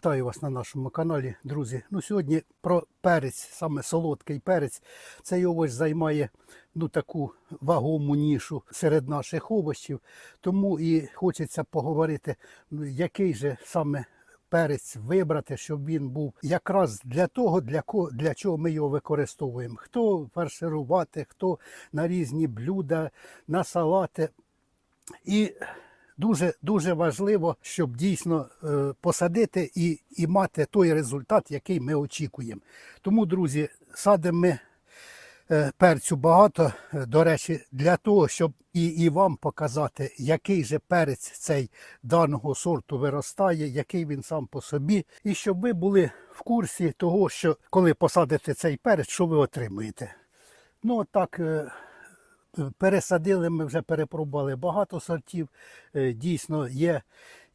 Вітаю вас на нашому каналі, друзі. Ну, сьогодні про перець, саме солодкий перець. Цей овоч займає ну, таку вагому нішу серед наших овочів. Тому і хочеться поговорити, ну, який же саме перець вибрати, щоб він був якраз для того, для, ко, для чого ми його використовуємо. Хто фарширувати, хто на різні блюда, на салати. І дуже дуже важливо, щоб дійсно е, посадити і, і мати той результат, який ми очікуємо. Тому, друзі, садимо ми е, перцю багато, е, до речі, для того, щоб і, і вам показати, який же перець цей даного сорту виростає, який він сам по собі, і щоб ви були в курсі того, що коли посадите цей перець, що ви отримуєте. Ну, так. Е, Пересадили, ми вже перепробували багато сортів. Е, Дійсно, є,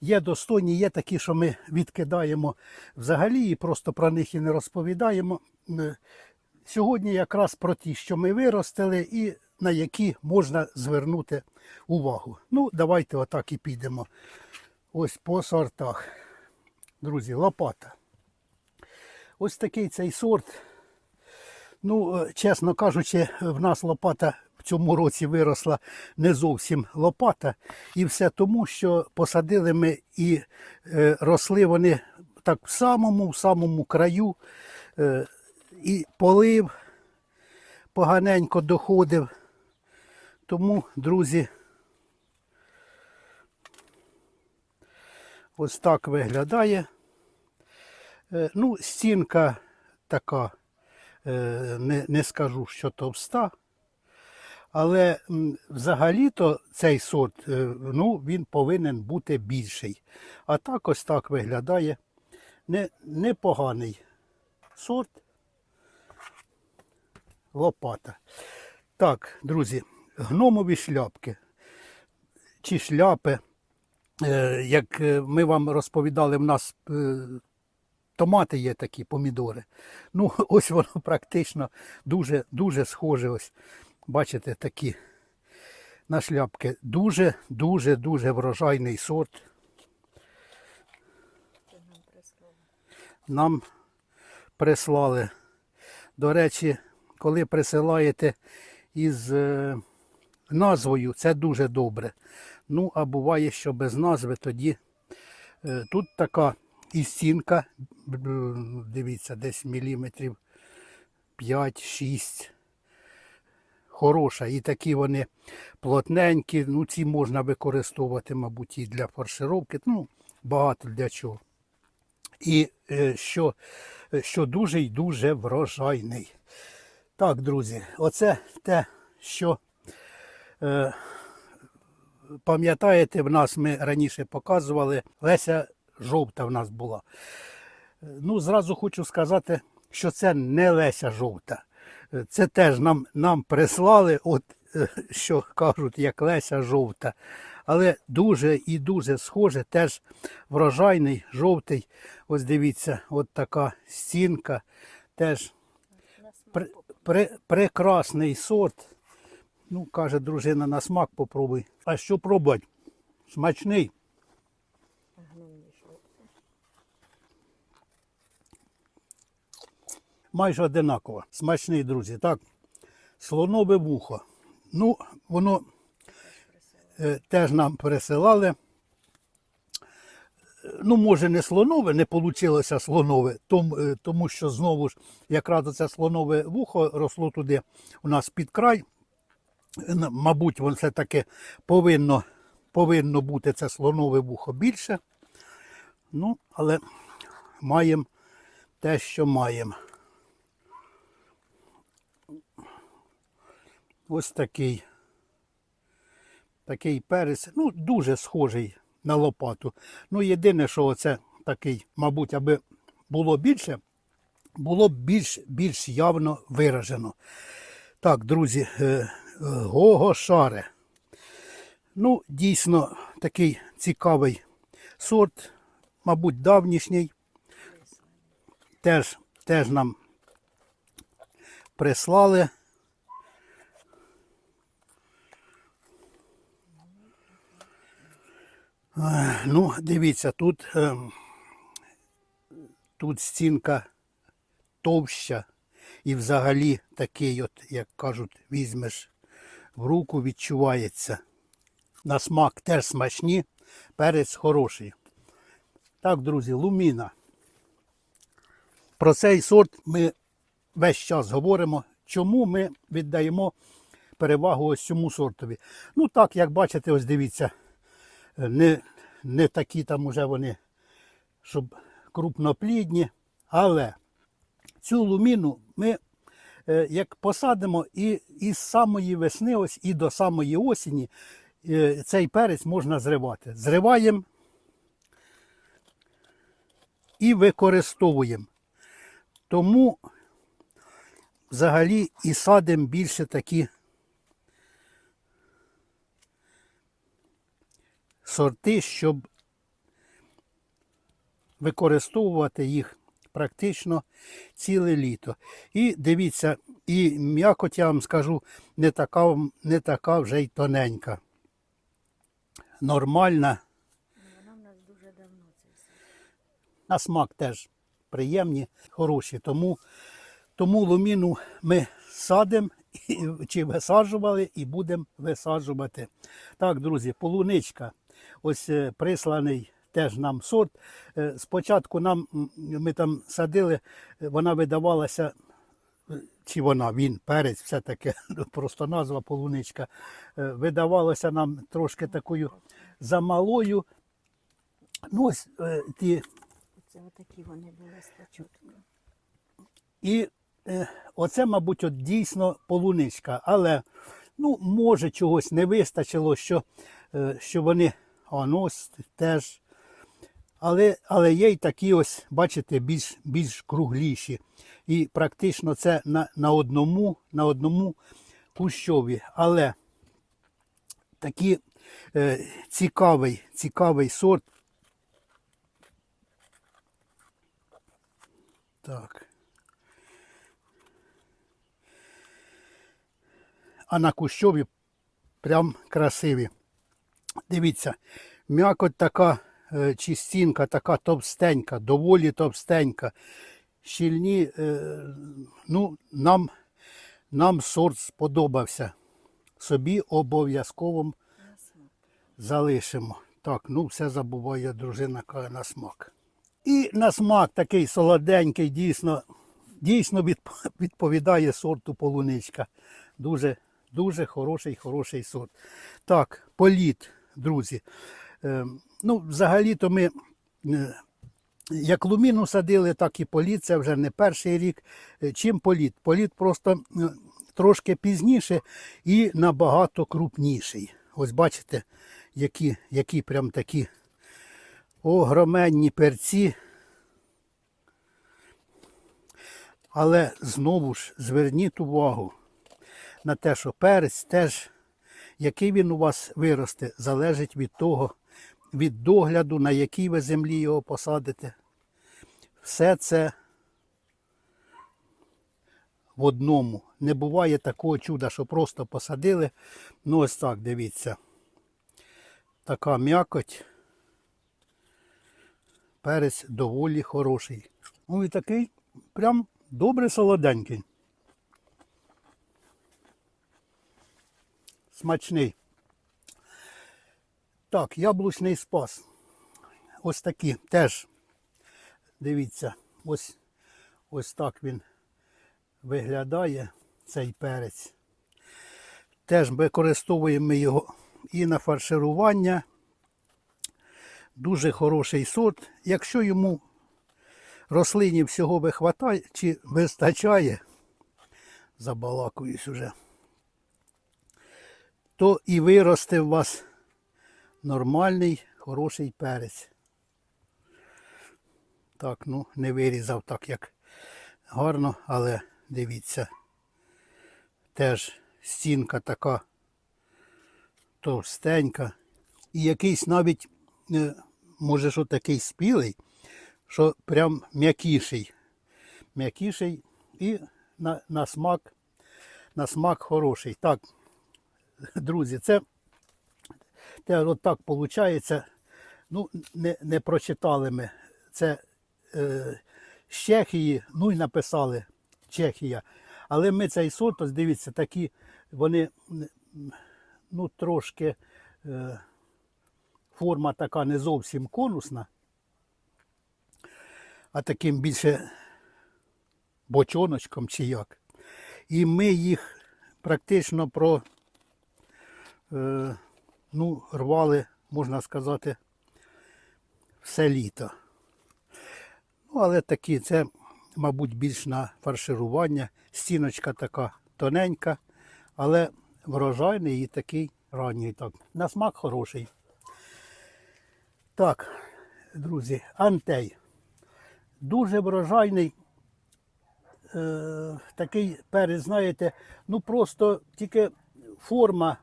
є достойні, є такі, що ми відкидаємо взагалі і просто про них і не розповідаємо. Е, Сьогодні якраз про ті, що ми виростили, і на які можна звернути увагу. Ну, давайте отак і підемо. Ось по сортах. Друзі, лопата. Ось такий цей сорт. Ну, чесно кажучи, в нас лопата цьому році виросла не зовсім лопата. І все тому, що посадили ми і е, росли вони так в самому, в самому краю. Е, і полив поганенько доходив. Тому, друзі, ось так виглядає. Е, ну, стінка така не, не скажу, що товста. Але взагалі-то цей сорт е, ну, він повинен бути більший. А так ось так виглядає не, непоганий сорт. Лопата. Так, друзі, гномові шляпки чи шляпи. Е, Як е, ми вам розповідали, в нас томати є такі, помідори. Ну, ось воно практично дуже, дуже схоже. Ось. Бачите, такі на шляпки. Дуже, дуже, дуже врожайний сорт. Нам прислали. До речі, коли присилаєте із е, назвою, це дуже добре. Ну, а буває, що без назви тоді е, тут така і стінка, б- дивіться, десь міліметрів 5-6. Хороша. І такі вони плотненькі. Ну, ці можна використовувати, мабуть, і для фаршировки. Ну, багато для чого. І е, що, що дуже і дуже врожайний. Так, друзі, оце те, що е, пам'ятаєте, в нас ми раніше показували, Леся жовта в нас була. Е, Ну, зразу хочу сказати, що це не Леся жовта. Е, Це теж нам, нам прислали, от е, що кажуть, як Леся жовта. Але дуже і дуже схоже, теж врожайний, жовтий. Ось дивіться, от така стінка. Теж Пр, пре- прекрасний сорт. Ну, каже дружина, на смак попробуй. А що пробувати? Смачний. Майже одинаково. Смачний, друзі. Так. Слонове вухо. Ну, воно е, теж нам пересилали. Ну, може, не слонове, не вийшло слонове, тому, е, тому що знову ж якраз це слонове вухо росло туди у нас під край. Мабуть, воно все-таки повинно, повинно бути це слонове вухо більше. Ну, але маємо те, що маємо. Ось такий. Такий перець. Ну, дуже схожий на лопату. Ну, єдине, що оце такий, мабуть, аби було більше, було б більш, більш явно виражено. Так, друзі, е, гого-шаре. Ну, дійсно, такий цікавий сорт, мабуть, давнішній. Теж, теж нам прислали. Ну, дивіться, тут ем, тут стінка товща і взагалі такий, от, як кажуть, візьмеш в руку, відчувається. На смак теж смачні, перець хороший. Так, друзі, луміна. Про цей сорт ми весь час говоримо, чому ми віддаємо перевагу ось цьому сортові. Ну так, як бачите, ось дивіться, не, не такі там уже вони, щоб крупноплідні, але цю луміну ми е, як посадимо і із самої весни, ось і до самої осені е, цей перець можна зривати. Зриваємо і використовуємо. Тому взагалі і садимо більше такі сорти, щоб використовувати їх практично ціле літо. І дивіться, і м'якоть, я вам скажу, не така, не така вже й тоненька. Нормальна. Вона в нас дуже давно це все. На смак теж приємні, хороші. Тому, тому луміну ми садимо чи висаджували і будемо висаджувати. Так, друзі, полуничка. Ось е, присланий теж нам сорт. Е, Спочатку нам ми там садили, е, вона видавалася. Чи вона, він, перець, все таке, просто назва полуничка. Видавалося нам трошки такою замалою. Ну, ось ті Це отакі вони були спочатку. І оце, мабуть, от дійсно полуничка. Але ну, може чогось не вистачило, що, що вони а, ну, ось теж. Але, але є й такі ось, бачите, більш, більш кругліші. І практично це на, на одному, на одному кущові. Але такий е, цікавий, цікавий сорт. Так. а на кущові прям красиві. Дивіться, м'якоть така е, чистінка, така товстенька, доволі товстенька. Щільні, е, ну, нам, нам сорт сподобався. Собі обов'язково залишимо. Так, ну все забуває дружина каже на смак. І на смак такий солоденький, дійсно, дійсно відповідає сорту полуничка. Дуже, дуже хороший, хороший сорт. Так, політ, друзі. Е, ну, взагалі-то ми. е, Як луміну садили, так і політ. Це вже не перший рік. Е, Чим політ? Політ просто трошки пізніше і набагато крупніший. Ось бачите, які, які прям такі огроменні перці. Але знову ж зверніть увагу на те, що перець теж, який він у вас виросте, залежить від того, від догляду, на якій ви землі його посадите. Все це в одному. Не буває такого чуда, що просто посадили. Ну ось так, дивіться. Така м'якоть. Перець доволі хороший. Ну і такий прям добре солоденький. Смачний. Так, яблучний спас. Ось такі теж. Дивіться, ось, ось так він виглядає, цей перець. Теж використовуємо його і на фарширування. Дуже хороший сорт. Якщо йому рослині всього вихватає чи вистачає, забалакуюсь уже, то і виросте у вас нормальний, хороший перець. Так, ну, не вирізав так, як гарно, але дивіться, теж стінка така товстенька. І якийсь навіть, е, може, що такий спілий, що прям м'якіший. М'якіший і на, на смак, на смак хороший. Так, друзі, це те, от так виходить. Ну, не, не прочитали ми. Це е, з Чехії, ну і написали Чехія. Але ми цей сорт, ось дивіться, такі, вони ну, трошки е, форма така не зовсім конусна, а таким більше бочоночком чи як. І ми їх практично про ну, рвали, можна сказати, все літо. Ну, але такі, це, мабуть, більш на фарширування. Стіночка така тоненька, але врожайний і такий ранній. Так. На смак хороший. Так, друзі, антей. Дуже врожайний. Е, такий перець, знаєте, ну просто тільки форма,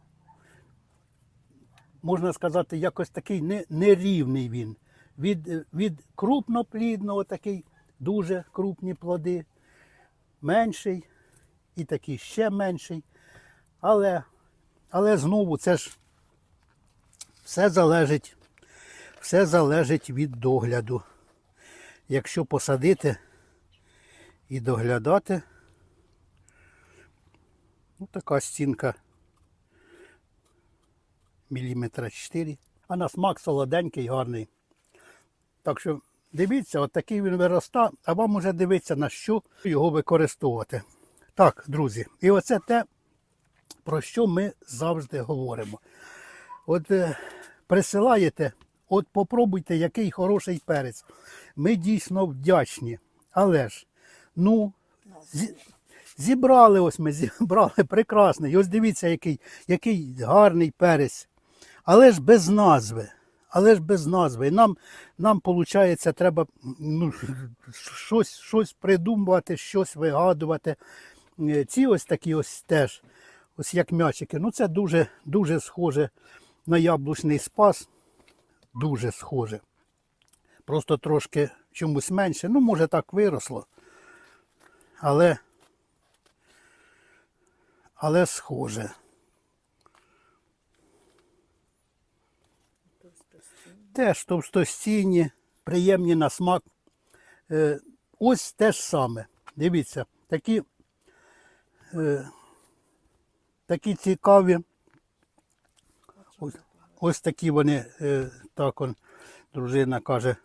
можна сказати, якось такий не, нерівний він. Від, від крупноплідного такий дуже крупні плоди, менший і такий ще менший. Але, але знову це ж все залежить, все залежить від догляду. Якщо посадити і доглядати, ну, така стінка міліметра 4. А на смак солоденький, гарний. Так що дивіться, от такий він вироста, а вам уже дивитися, на що його використовувати. Так, друзі, і оце те, про що ми завжди говоримо. От е, присилаєте, от попробуйте, який хороший перець. Ми дійсно вдячні. Але ж, ну, зі- зібрали ось ми, зібрали прекрасний. Ось дивіться, який, який гарний перець. Але ж без назви. Але ж без назви. І нам, нам виходить, треба ну, щось, щось придумувати, щось вигадувати. Е, Ці ось такі ось теж, ось як м'ячики. Ну це дуже, дуже схоже на яблучний спас. Дуже схоже. Просто трошки чомусь менше. Ну, може так виросло. Але, але схоже. Теж товстостійні, приємні на смак. Е, ось те ж саме. Дивіться, такі, е, такі цікаві. Ось, ось такі вони, е, так он, дружина каже,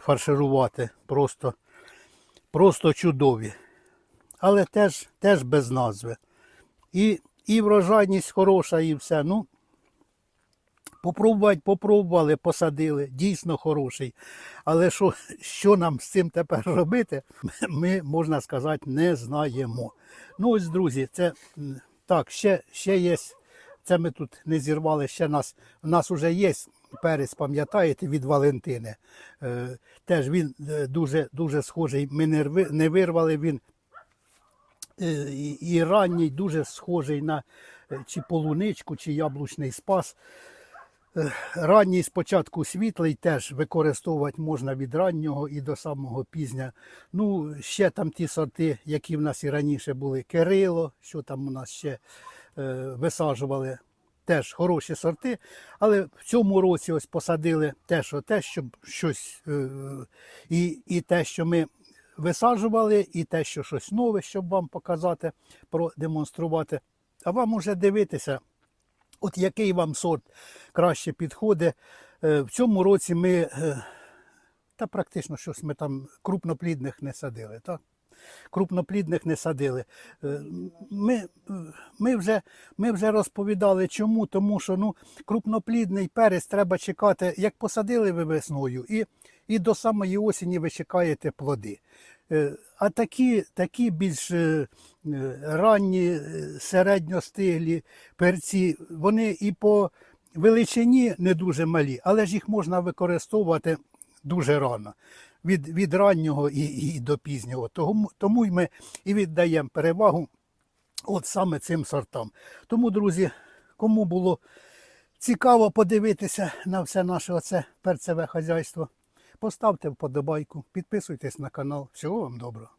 фарширувати. Просто, просто чудові. Але теж, теж без назви. І, і врожайність хороша, і все. Ну, Попробувати, попробували, посадили, дійсно хороший. Але що, що нам з цим тепер робити, ми, можна сказати, не знаємо. Ну ось, друзі, це так, ще, ще є. Це ми тут не зірвали, ще нас, у нас вже є перець, пам'ятаєте, від Валентини. Е, теж він е, дуже, дуже схожий. Ми не, не вирвали він е, і, ранній дуже схожий на чи полуничку, чи яблучний спас. Ранній спочатку світлий теж використовувати можна від раннього і до самого пізня. Ну, ще там ті сорти, які в нас і раніше були, Кирило, що там у нас ще е, висаджували, теж хороші сорти. Але в цьому році ось посадили те, що те, щоб щось, е, і, і те, що ми висаджували, і те, що щось нове, щоб вам показати, продемонструвати. А вам уже дивитися. От який вам сорт краще підходить. Е, В цьому році ми, е, та практично щось ми там крупноплідних не садили. Так? Крупноплідних не садили. Е, Ми, ми, вже, ми вже розповідали чому, тому що ну, крупноплідний перець треба чекати, як посадили ви весною, і, і до самої осені ви чекаєте плоди. А такі, такі більш е, е, ранні, е, середньостиглі перці, вони і по величині не дуже малі, але ж їх можна використовувати дуже рано. Від, від раннього і, і до пізнього. Тому, тому ми і віддаємо перевагу от саме цим сортам. Тому, друзі, кому було цікаво подивитися на все наше оце перцеве хазяйство, поставте вподобайку, підписуйтесь на канал. Всього вам доброго.